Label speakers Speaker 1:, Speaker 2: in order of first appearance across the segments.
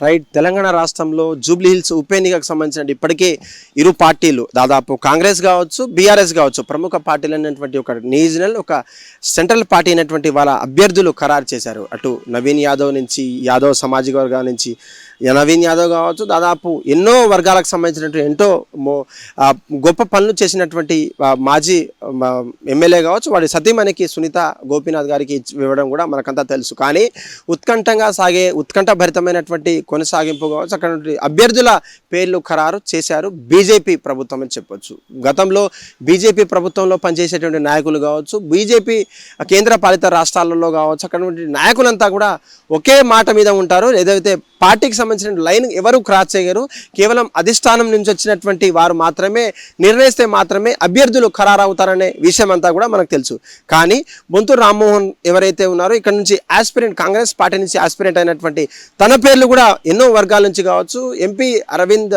Speaker 1: Right Telangana రాష్ట్రంలో Jubilee hills ఉప ఎన్నికకు సంబంధించిన ఇప్పటికే ఇరు పార్టీలు దాదాపు కాంగ్రెస్ కావచ్చు బీఆర్ఎస్ కావచ్చు ప్రముఖ పార్టీలు అయినటువంటి ఒక రీజనల్ ఒక సెంట్రల్ పార్టీ అయినటువంటి వాళ్ళ అభ్యర్థులు ఖరారు చేశారు. అటు నవీన్ యాదవ్ నుంచి యాదవ్ సామాజిక వర్గాల నుంచి నవీన్ యాదవ్ కావచ్చు దాదాపు ఎన్నో వర్గాలకు సంబంధించినటువంటి ఎంతో గొప్ప పనులు చేసినటువంటి మాజీ ఎమ్మెల్యే కావచ్చు వాడి సతీమణికి సునీత గోపీనాథ్ గారికి ఇవ్వడం కూడా మనకంతా తెలుసు. కానీ ఉత్కంఠంగా సాగే ఉత్కంఠ భరితమైనటువంటి కొనసాగింపు కావచ్చు. అక్కడ అభ్యర్థుల పేర్లు ఖరారు చేశారు బీజేపీ ప్రభుత్వం అని చెప్పొచ్చు. గతంలో బీజేపీ ప్రభుత్వంలో పనిచేసేటువంటి నాయకులు కావచ్చు బీజేపీ కేంద్ర పాలిత రాష్ట్రాలలో కావచ్చు అక్కడ నాయకులంతా కూడా ఒకే మాట మీద ఉంటారు. ఏదైతే పార్టీకి సంబంధించిన లైన్ ఎవరు క్రాస్ చేయరు కేవలం అధిష్టానం నుంచి వచ్చినటువంటి వారు మాత్రమే నిర్ణయిస్తే మాత్రమే అభ్యర్థులు ఖరారవుతారనే విషయం అంతా కూడా మనకు తెలుసు. కానీ బొంతు రామ్మోహన్ ఎవరైతే ఉన్నారో ఇక్కడ నుంచి ఆస్పిరెంట్ కాంగ్రెస్ పార్టీ నుంచి ఆస్పిరెంట్ అయినటువంటి తన పేర్లు కూడా ఎన్నో వర్గాల నుంచి కావచ్చు ఎంపీ అరవింద్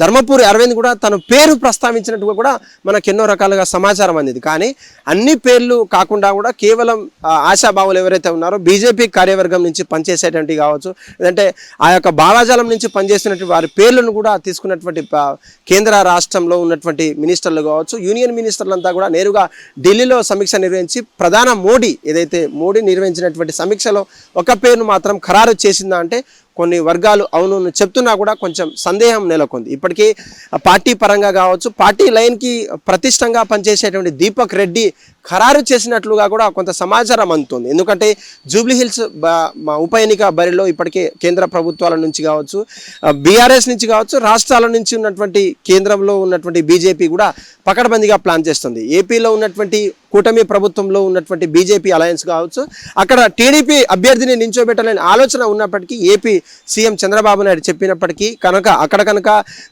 Speaker 1: ధర్మపూరి అరవింద్ కూడా తన పేరు ప్రస్తావించినట్టుగా కూడా మనకు ఎన్నో రకాలుగా సమాచారం అందింది. కానీ అన్ని పేర్లు కాకుండా కూడా కేవలం ఆశాభావులు ఎవరైతే ఉన్నారో బీజేపీ కార్యవర్గం నుంచి పనిచేసేటువంటి కావచ్చు లేదంటే ఆ యొక్క భావాజాలం నుంచి పనిచేస్తున్నటువంటి వారి పేర్లను కూడా తీసుకున్నటువంటి కేంద్ర రాష్ట్రంలో ఉన్నటువంటి మినిస్టర్లు కావచ్చు యూనియన్ మినిస్టర్లంతా కూడా నేరుగా ఢిల్లీలో సమీక్ష నిర్వహించి ప్రధాన మోడీ ఏదైతే మోడీ నిర్వహించినటువంటి సమీక్షలో ఒక పేరును మాత్రం ఖరారు చేసిందా అంటే కొన్ని వర్గాలు అవును చెప్తున్నా కూడా కొంచెం సందేహం నెలకొంది. ఇప్పటికీ పార్టీ పరంగా కావచ్చు పార్టీ లైన్కి ప్రతిష్టంగా పనిచేసేటువంటి దీపక్ రెడ్డి ఖరారు చేసినట్లుగా కూడా కొంత సమాచారం అందుతుంది. ఎందుకంటే జూబ్లీహిల్స్ మా ఉప ఎన్నిక బరిలో ఇప్పటికే కేంద్ర ప్రభుత్వాల నుంచి కావచ్చు బీఆర్ఎస్ నుంచి కావచ్చు రాష్ట్రాల నుంచి ఉన్నటువంటి కేంద్రంలో ఉన్నటువంటి బీజేపీ కూడా పకడ్బందీగా ప్లాన్ చేస్తుంది. ఏపీలో ఉన్నటువంటి కూటమి ప్రభుత్వంలో ఉన్నటువంటి బీజేపీ అలయన్స్ కావచ్చు. అక్కడ టీడీపీ అభ్యర్థిని నించోబెట్టాలని ఆలోచన ఉన్నప్పటికీ ఏపీ సీఎం చంద్రబాబు నాయుడు చెప్పినప్పటికీ కనుక అక్కడ కనుక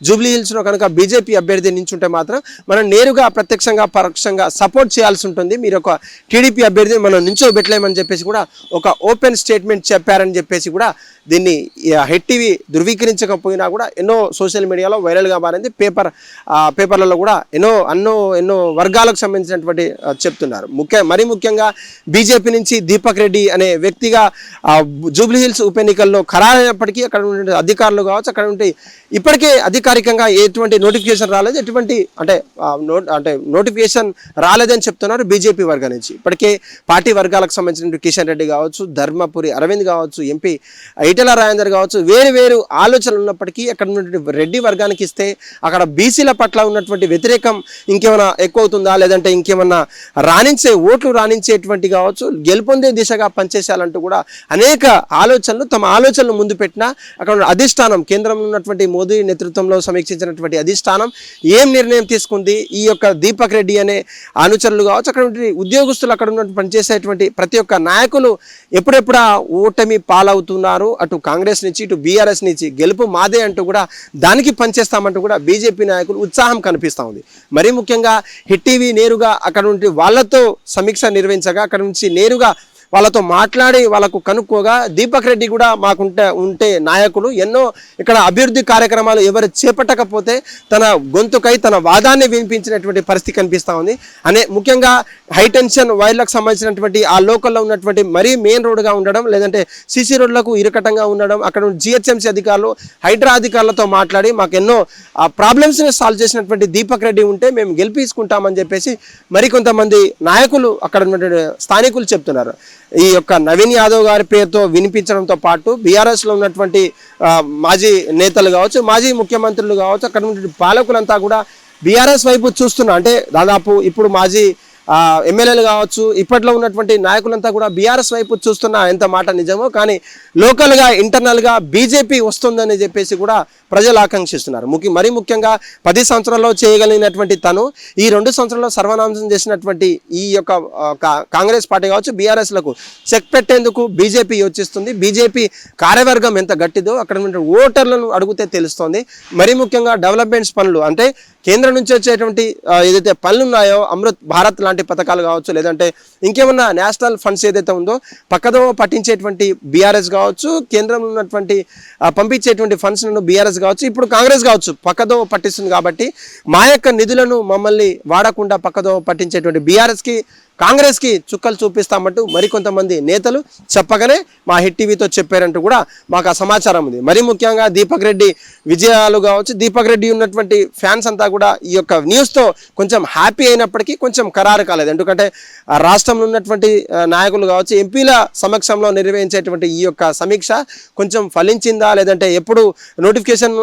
Speaker 1: జూబ్లీ హిల్స్లో కనుక బీజేపీ అభ్యర్థి నించుంటే మాత్రం మనం నేరుగా ప్రత్యక్షంగా పరోక్షంగా సపోర్ట్ చేయాల్సి ఉంటుంది. మీరు ఒక టీడీపీ అభ్యర్థిని మనం నించోబెట్టలేమని చెప్పేసి కూడా ఒక ఓపెన్ స్టేట్మెంట్ చెప్పారని చెప్పేసి కూడా దీన్ని హెడ్ టీవీ ధృవీకరించకపోయినా కూడా ఎన్నో సోషల్ మీడియాలో వైరల్గా మారింది. పేపర్ పేపర్లలో కూడా ఎన్నో అన్నో ఎన్నో వర్గాలకు సంబంధించినటువంటి చెప్తున్నారు. ముఖ్య మరీ ముఖ్యంగా బీజేపీ నుంచి దీపక్ రెడ్డి అనే వ్యక్తిగా జూబ్లీహిల్స్ ఉప ఎన్నికల్లో ఖరారైనప్పటికీ అక్కడ ఉండే అధికారులు కావచ్చు అక్కడ ఉంటే ఇప్పటికే అధికారికంగా ఎటువంటి నోటిఫికేషన్ రాలేదు. ఎటువంటి అంటే అంటే నోటిఫికేషన్ రాలేదని చెప్తున్నారు బీజేపీ వర్గం నుంచి. ఇప్పటికే పార్టీ వర్గాలకు సంబంధించిన కిషన్ రెడ్డి కావచ్చు ధర్మపురి అరవింద్ కావచ్చు ఎంపీ ఈటెల రాజేందర్ కావచ్చు వేరు వేరు ఆలోచనలు ఉన్నప్పటికీ అక్కడ ఉన్నటువంటి రెడ్డి వర్గానికి ఇస్తే అక్కడ బీసీల పట్ల ఉన్నటువంటి వ్యతిరేకం ఇంకేమైనా ఎక్కువ అవుతుందా లేదంటే ఇంకేమన్నా రాణించే ఓట్లు రాణించేటువంటి కావచ్చు గెలుపొందే దిశగా పనిచేసేయాలంటూ కూడా అనేక ఆలోచనలు తమ ఆలోచనలు ముందు పెట్టినా అక్కడ ఉన్న అధిష్టానం కేంద్రంలో ఉన్నటువంటి మోదీ నేతృత్వంలో సమీక్షించినటువంటి అధిష్టానం ఏం నిర్ణయం తీసుకుంది? ఈ యొక్క దీపక్ రెడ్డి అనే అనుచరులు కావచ్చు అక్కడ ఉద్యోగస్తులు అక్కడ ఉన్న పనిచేసేటువంటి ప్రతి ఒక్క నాయకులు ఎప్పుడెప్పుడా ఓటమి పాలవుతున్నారు? అటు కాంగ్రెస్ నుంచి ఇటు బీఆర్ఎస్ నుంచి గెలుపు మాదే అంటూ కూడా దానికి పనిచేస్తామంటూ కూడా బీజేపీ నాయకులు ఉత్సాహం కనిపిస్తూ ఉంది. మరీ ముఖ్యంగా హిట్ టీవీ నేరుగా అక్కడ నుండి వాళ్ళతో సమీక్ష నిర్వహించగా అక్కడ నుంచి నేరుగా వాళ్ళతో మాట్లాడి వాళ్ళకు కనుక్కోగా దీపక్ రెడ్డి కూడా మాకుంటే ఉంటే నాయకులు ఎన్నో ఇక్కడ అభివృద్ధి కార్యక్రమాలు ఎవరు చేపట్టకపోతే తన గొంతుకై తన వాదాన్ని వినిపించినటువంటి పరిస్థితి కనిపిస్తూ ఉంది. అనే ముఖ్యంగా హైటెన్షన్ వైర్లకు సంబంధించినటువంటి ఆ లోకల్లో ఉన్నటువంటి మరీ మెయిన్ రోడ్డుగా ఉండడం లేదంటే సీసీ రోడ్లకు ఇరుకటంగా ఉండడం అక్కడ జిహెచ్ఎంసీ అధికారులు హైడ్రా అధికారులతో మాట్లాడి మాకు ఎన్నో ఆ ప్రాబ్లమ్స్ని సాల్వ్ చేసినటువంటి దీపక్ రెడ్డి ఉంటే మేము గెలిపించుకుంటామని చెప్పేసి మరికొంతమంది నాయకులు అక్కడ ఉన్నటువంటి స్థానికులు చెప్తున్నారు. ఈ యొక్క నవీన్ యాదవ్ గారి పేరుతో వినిపించడంతో పాటు బీఆర్ఎస్లో ఉన్నటువంటి మాజీ నేతలు కావచ్చు మాజీ ముఖ్యమంత్రులు కావచ్చు అక్కడ ఉన్నటువంటి పాలకులంతా కూడా బీఆర్ఎస్ వైపు చూస్తున్నా అంటే దాదాపు ఇప్పుడు మాజీ ఎమ్మెల్యేలు కావచ్చు ఇప్పట్లో ఉన్నటువంటి నాయకులంతా కూడా బీఆర్ఎస్ వైపు చూస్తున్న ఎంత మాట నిజమో కానీ లోకల్గా ఇంటర్నల్గా బీజేపీ వస్తుందని చెప్పేసి కూడా ప్రజలు ఆకాంక్షిస్తున్నారు. ముఖ్య మరీ ముఖ్యంగా పది సంవత్సరాల్లో చేయగలిగినటువంటి తను ఈ రెండు సంవత్సరాల్లో సర్వనాశనం చేసినటువంటి ఈ యొక్క కాంగ్రెస్ పార్టీ కావచ్చు బీఆర్ఎస్లకు చెక్ పెట్టేందుకు బీజేపీ యోచిస్తుంది. బీజేపీ కార్యవర్గం ఎంత గట్టిదో అక్కడ ఓటర్లను అడిగితే తెలుస్తోంది. మరీ ముఖ్యంగా డెవలప్మెంట్స్ పనులు అంటే కేంద్రం నుంచి వచ్చేటువంటి ఏదైతే పనులు ఉన్నాయో అమృత్ భారత్ లాంటి పథకాలు కావచ్చు లేదంటే ఇంకేమన్నా నేషనల్ ఫండ్స్ ఏదైతే ఉందో పక్కదో పట్టించేటువంటి బీఆర్ఎస్ కావచ్చు కేంద్రంలో ఉన్నటువంటి పంపించేటువంటి ఫండ్స్లను బీఆర్ఎస్ కావచ్చు ఇప్పుడు కాంగ్రెస్ కావచ్చు పక్కదో పట్టిస్తుంది కాబట్టి మా యొక్క నిధులను మమ్మల్ని వాడకుండా పక్కదో పట్టించేటువంటి బీఆర్ఎస్కి కాంగ్రెస్కి చుక్కలు చూపిస్తామంటూ మరికొంతమంది నేతలు చెప్పగానే మా హిట్ టీవీతో చెప్పారంటూ కూడా మాకు ఆ సమాచారం ఉంది. మరీ ముఖ్యంగా దీపక్ రెడ్డి విజయాలు కావచ్చు దీపక్ రెడ్డి ఉన్నటువంటి ఫ్యాన్స్ అంతా కూడా ఈ యొక్క న్యూస్తో కొంచెం హ్యాపీ అయినప్పటికీ కొంచెం ఖరారు కాలేదు. ఎందుకంటే ఆ రాష్ట్రంలో ఉన్నటువంటి నాయకులు కావచ్చు ఎంపీల సమక్షంలో నిర్వహించేటువంటి ఈ యొక్క సమీక్ష కొంచెం ఫలించిందా? లేదంటే ఎప్పుడు నోటిఫికేషన్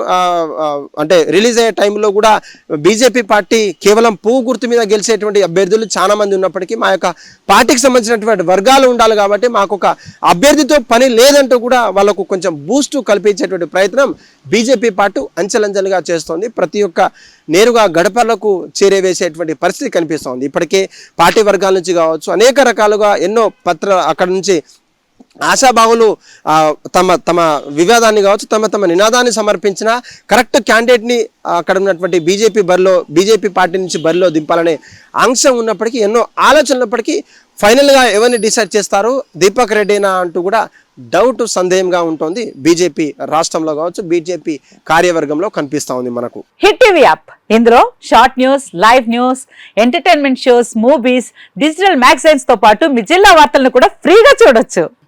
Speaker 1: అంటే రిలీజ్ అయ్యే టైంలో కూడా బీజేపీ పార్టీ కేవలం పువ్వు గుర్తు మీద గెలిచేటువంటి అభ్యర్థులు చాలామంది ఉన్నప్పటికీ మా యొక్క పార్టీకి సంబంధించినటువంటి వర్గాలు ఉండాలి కాబట్టి మాకు ఒక అభ్యర్థితో పని లేదంటూ కూడా వాళ్ళకు కొంచెం బూస్ట్ కల్పించేటువంటి ప్రయత్నం బీజేపీ పార్టీ అంచెలంచెలుగా చేస్తోంది. ప్రతి ఒక్క నేరుగా గడపలకు చేరేవేసేటువంటి పరిస్థితి కనిపిస్తోంది. ఇప్పటికే పార్టీ వర్గాల నుంచి కావచ్చు అనేక రకాలుగా ఎన్నో పత్ర అక్కడ నుంచి ఆశాభావులు తమ తమ వివాదాన్ని కావచ్చు తమ తమ నినాదాన్ని సమర్పించిన కరెక్ట్ క్యాండిడేట్ని అక్కడ ఉన్నటువంటి బీజేపీ బరిలో బీజేపీ పార్టీ నుంచి బరిలో దింపాలనే ఆంక్షం ఉన్నప్పటికీ ఎన్నో ఆలోచనలు ఉన్నప్పటికీ ఫైనల్గా ఎవరిని డిసైడ్ చేస్తారు? దీపక్ రెడ్డినా అంటూ కూడా డౌట్ సందేహంగా ఉంటుంది బీజేపీ రాష్ట్రంలో కావచ్చు బీజేపీ కార్యవర్గంలో కనిపిస్తూ ఉంది మనకు.
Speaker 2: Hit TV app. ఇందులో short news live news entertainment shows movies digital మ్యాగజైన్స్తో పాటు మీ జిల్లా వార్తలను కూడా ఫ్రీగా చూడొచ్చు.